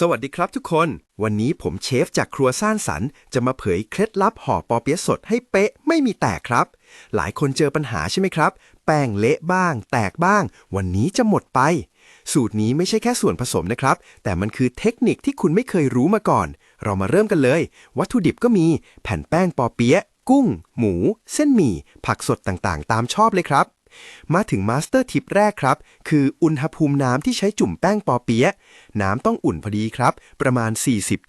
สวัสดีครับทุกคน วันนี้ผมเชฟจากครัวสร้างสรรค์จะมาเผยเคล็ดลับห่อปอเปี๊ยะสดให้เป๊ะไม่มีแตกครับ หลายคนเจอปัญหาใช่ไหมครับ แป้งเละบ้าง แตกบ้าง วันนี้จะหมดไป สูตรนี้ไม่ใช่แค่ส่วนผสมนะครับ แต่มันคือเทคนิคที่คุณไม่เคยรู้มาก่อน เรามาเริ่มกันเลย วัตถุดิบก็มีแผ่นแป้งปอเปี๊ยะกุ้ง หมู เส้นหมี่ ผักสดต่างๆ ตามชอบเลยครับ มาถึงมาสเตอร์ทิปแรกครับ คืออุณหภูมิน้ำที่ใช้จุ่มแป้งปอเปี๊ยะ น้ำต้องอุ่นพอดีครับ ประมาณ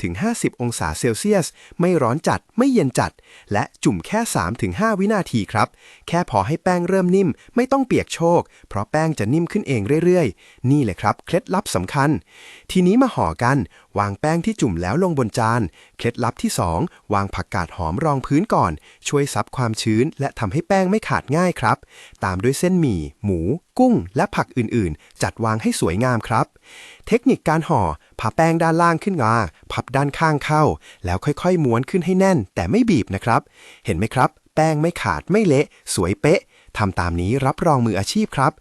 40-50 องศาเซลเซียส ไม่ร้อนจัดไม่เย็นจัด และจุ่มแค่ 3-5 วินาทีครับ แค่พอให้แป้งเริ่มนิ่ม ไม่ต้องเปียกโชก เพราะแป้งจะนิ่มขึ้นเองเรื่อยๆ นี่แหละครับเคล็ดลับสำคัญ ทีนี้มาห่อกัน วางแป้งที่จุ่มแล้วลงบนจาน เคล็ดลับที่ 2 วางผักกาดหอมรองพื้นก่อน ช่วยซับความชื้น และทำให้แป้งไม่ขาดง่ายครับ ตามด้วยเส้นหมี่ หมู กุ้ง และผักอื่นๆ จัดวางให้สวยงามครับ เทคนิคการห่อผ่าแป้งด้านล่างขึ้นมาพับด้านข้างเข้า แล้วค่อยๆม้วนขึ้นให้แน่น แต่ไม่บีบนะครับ เห็นไหมครับ แป้งไม่ขาดไม่เละ สวยเป๊ะทำตามนี้รับรองมืออาชีพครับ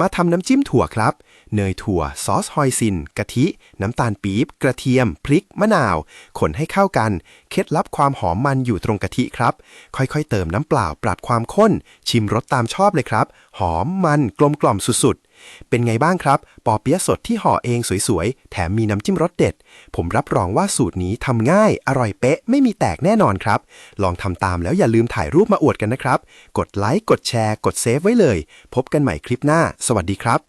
มาทำน้ำจิ้มถั่วครับ เนยถั่ว ซอสฮอยซิน กะทิ น้ำตาลปี๊บ กระเทียม พริก มะนาวคนให้เข้ากัน เคล็ดลับความหอมมันอยู่ตรงกะทิครับ ค่อยๆ เติมน้ำเปล่าปรับความข้น ชิมรสตามชอบเลยครับ หอมมันกลมกล่อมสุดๆ เป็นไงบ้างครับ ปอเปี๊ยะสดที่ห่อเองสวยๆ แถมมีน้ำจิ้มรสเด็ด ผมรับรองว่าสูตรนี้ทำง่าย อร่อยเป๊ะ ไม่มีแตกแน่นอนครับ ลองทำตามแล้วอย่าลืมถ่ายรูปมาอวดกันนะครับ กดไลค์กดแชร์ กดเซฟไว้เลย พบกันใหม่คลิปหน้า สวัสดีครับ